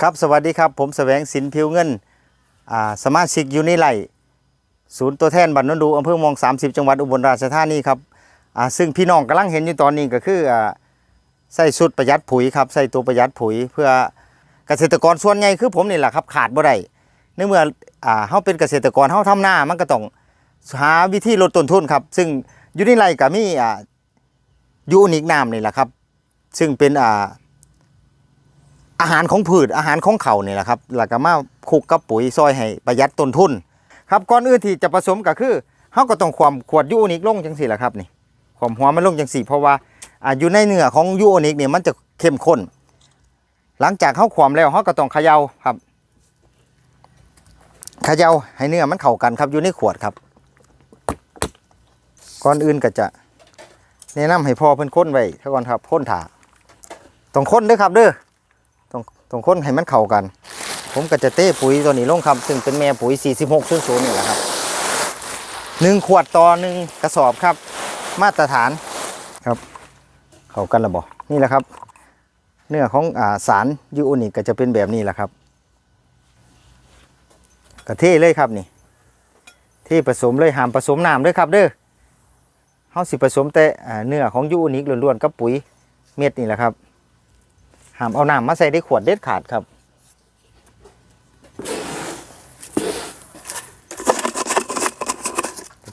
ครับสวัสดีครับ ผมแสวงสินผิวเงินอ่าสมาชิกยู่ในไร่ศูนย์ตัวแทนบันนนดูอำเภอเมอง 30 จังหวัดอุบลราชธานีครับซึ่งพี่น้องกำลังเห็นอยู่ตอนนี้ก็คืออใส่สุดประหยัดปุ๋ยครับใส่ตัวประหยัดปุ๋ย เพื่อเกษตรกรส่วนใหญ่คือผมนี่แหละครับขาดบ่ได้ในเมื่อเฮาเป็นเกษตรกรเฮาทำหน้ามันก็ต้องหาวิธีลดต้นทุนครับ ซึ่งยู่ในไร่ก็มีอ่ายูนิคน้ำนี่แหละครับ ซึ่งเป็น อาหารของพืชอาหารของเขานี่แหละครับแล้วก็มาคุกกับปุ๋ยซอยให้ประหยัดต้นทุน ครับก่อนอื่นที่จะผสมก็คือเฮาก็ต้องความขวดยูโอนิกลงจังสี่แหละครับนี่ความหัวมันลงจังสี่เพราะว่าอยู่ในเนื้อของยูโอนิกเนี่ยมันจะเข้มข้น หลังจากเฮาความแล้วเฮาก็ต้องเขย่าครับเขย่าให้เนื้อมันเข้ากันครับอยู่ในขวดครับก่อนอื่นก็จะแนะนำให้พอเพิ่นค้นไว้เท่าก่อนครับค้นถาต้องค้นเด้อครับเด้อ ต้องต้องค้นให้มันเข้ากัน ผมก็จะเต้ปุ๋ยตัวนี้ลงครับ ซึ่งเป็นแม่ปุ๋ย 46ซึ่งศูนย์นี่แหละครับหนึ่งขวดต่อหนึ่งกระสอบครับ มาตรฐานครับ เข้ากันแล้วบ่นี่แหละครับ เนื้อของอาสารยูโอนิกก็จะเป็นแบบนี้แหละครับกระเทเลยครับนี่เทผสมเลยหามผสมน้ำด้วยครับเด้อเฮาสิผสมแต่เนื้อของยูนิกล้วนๆกับปุ๋ยเม็ดนี่แหละครับ ห้ามเอาน้ำมาใส่ในขวดเด็ดขาดครับ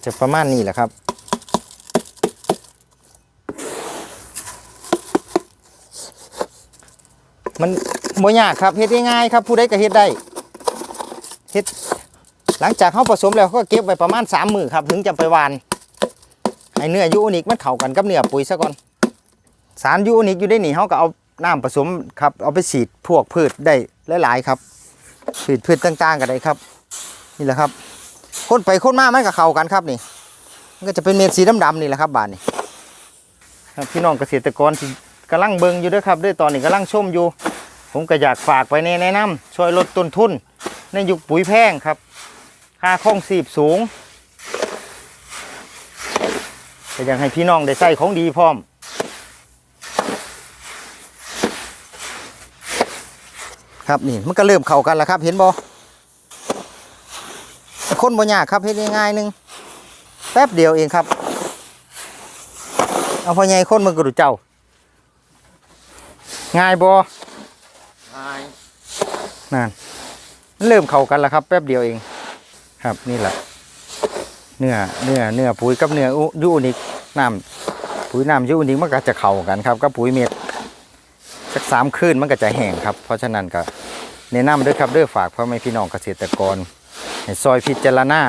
จะประมาณนี้แหละครับมันบ่ยากครับเฮ็ดง่ายๆครับผู้ใดก็เฮ็ดได้เฮ็ดหลังจากเขาผสมแล้วก็เก็บไว้ประมาณสามมือครับ ถึงจะไปหวานให้เนื้อยูนิคมันเข้ากันกับเนื้อปุ๋ยซะก่อนสารยูนิคอยู่ได้หนี่เขาก็เอา น้ำผสมครับเอาไปฉีดพวกพืชได้หลายๆครับพืชพืชต่างๆก็ได้ครับ นี่แหละครับคนไปคนมามันก็เข้ากันครับนี่ มันก็จะเป็นเม็ดสีดำๆนี่แหละครับบานนี่ครับพี่น้องเกษตรกรที่กำลังเบิงอยู่ด้วยครับด้วยตอนนี้กำลังชมอยู่ ผมก็อยากฝากไปแนะนำช่วยลดต้นทุน ในยุคปุ๋ยแพงครับ ค่าครองสีบสูงก็อยากให้พี่น้องได้ใส่ของดีพร้อม ครับนี่มันก็เริ่มเข้ากันแล้วครับ เห็นบ่คนบ่ยากครับเฮ็ดง่ายๆหนึงแป๊บเดียวเองครับ เอาพ่อใหญ่คนมึงก็ดูเจ้า ง่ายบ่ง่ายนั่นมันเริ่มเข้ากันแล้วครับ แป๊บเดียวเอง ครับนี่แหละเนื้อเนื้อเนื้อปุ๋ยกับเนื้ออุยูนิคน้ำปุ๋ยน้ำยูนิคมันก็จะเข้ากันครับกับปุ๋ยเม็ด สักสามคืนมันก็จะแห้งครับ เพราะฉะนั้นก็แนะนำด้วยครับเด้วยฝากพ่อแม่พี่น้องเกษตรกรให้ซอยพิจารณา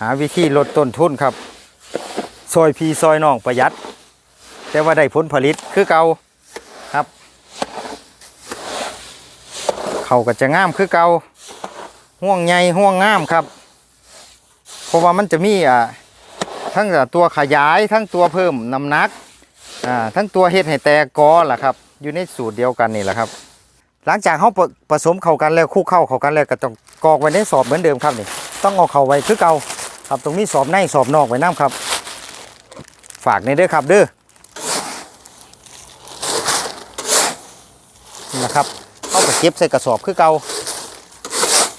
หาวิธีลดต้นทุนครับ ซอยพีซอยน้องประหยัด แต่ว่าได้ผลผลิตคือเก่าครับเขาก็จะงามคือเก่าห่วงใหญ่ห่วงงามครับ เพราะว่ามันจะมีอ่าทั้งตัวขยายทั้งตัวเพิ่มน้ำหนักอ่าทั้งตัวเฮ็ดให้แตกกอล่ะครับ อยู่ในสูตรเดียวกันนี่แหละครับ หลังจากเขาผสมเข้ากันแล้วคลุกเข้าเข้ากันแล้วก็ต้องกรอกไว้ในสอบเหมือนเดิมครับนี่ ต้องเอาเข้าไว้คือเก่าครับตรงนี้สอบในสอบนอกไว้น้ำครับ ฝากในเด้อครับเด้อนี่แหละครับเข้าก็เก็บใส่กระสอบคือเก่า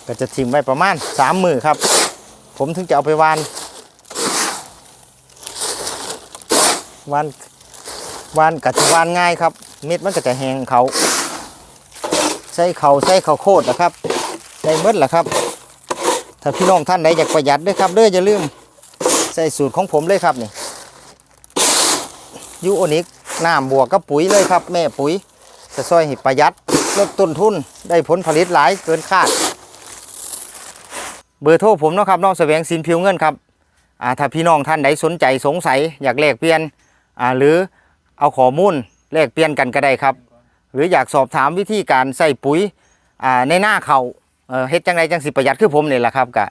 ก็จะทิ้งไว้ประมาณสามมือครับ ผมถึงจะเอาไปวานวานวานกัจะวานง่ายครับ เม็ดมันก็จะแห้งเขาใส่เขาใส่เขาโคตรนะครับใส่เบิดแหละครับ ถ้าพี่น้องท่านใดอยากประหยัดด้วยครับเด้ออย่าลืมใส่สูตรของผมเลยครับนี่ยูโอนิกน้ำบวกกับปุ๋ยเลยครับ แม่ปุ๋ยจะซอยให้ประหยัดลดต้นทุนได้ผลผลิตหลายเกินคาด เบอร์โทรผมนะครับน้องแสวงสินผิวเงินครับถ้าพี่น้องท่านใดสนใจสงสัยอยากแลกเปลี่ยนหรือเอาข้อมูล แลกเปลี่ยนกันก็ได้ครับ หรืออยากสอบถามวิธีการใส่ปุ๋ยในหน้าเขาเอ่อเฮ็ดจังไรจังสิประหยัดคือผมนี่แหละครับกะ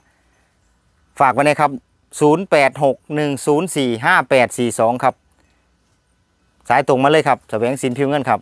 ฝากไว้นะครับ 0861045842 ครับ สายตรงมาเลยครับแสวงสินพิวเงินครับ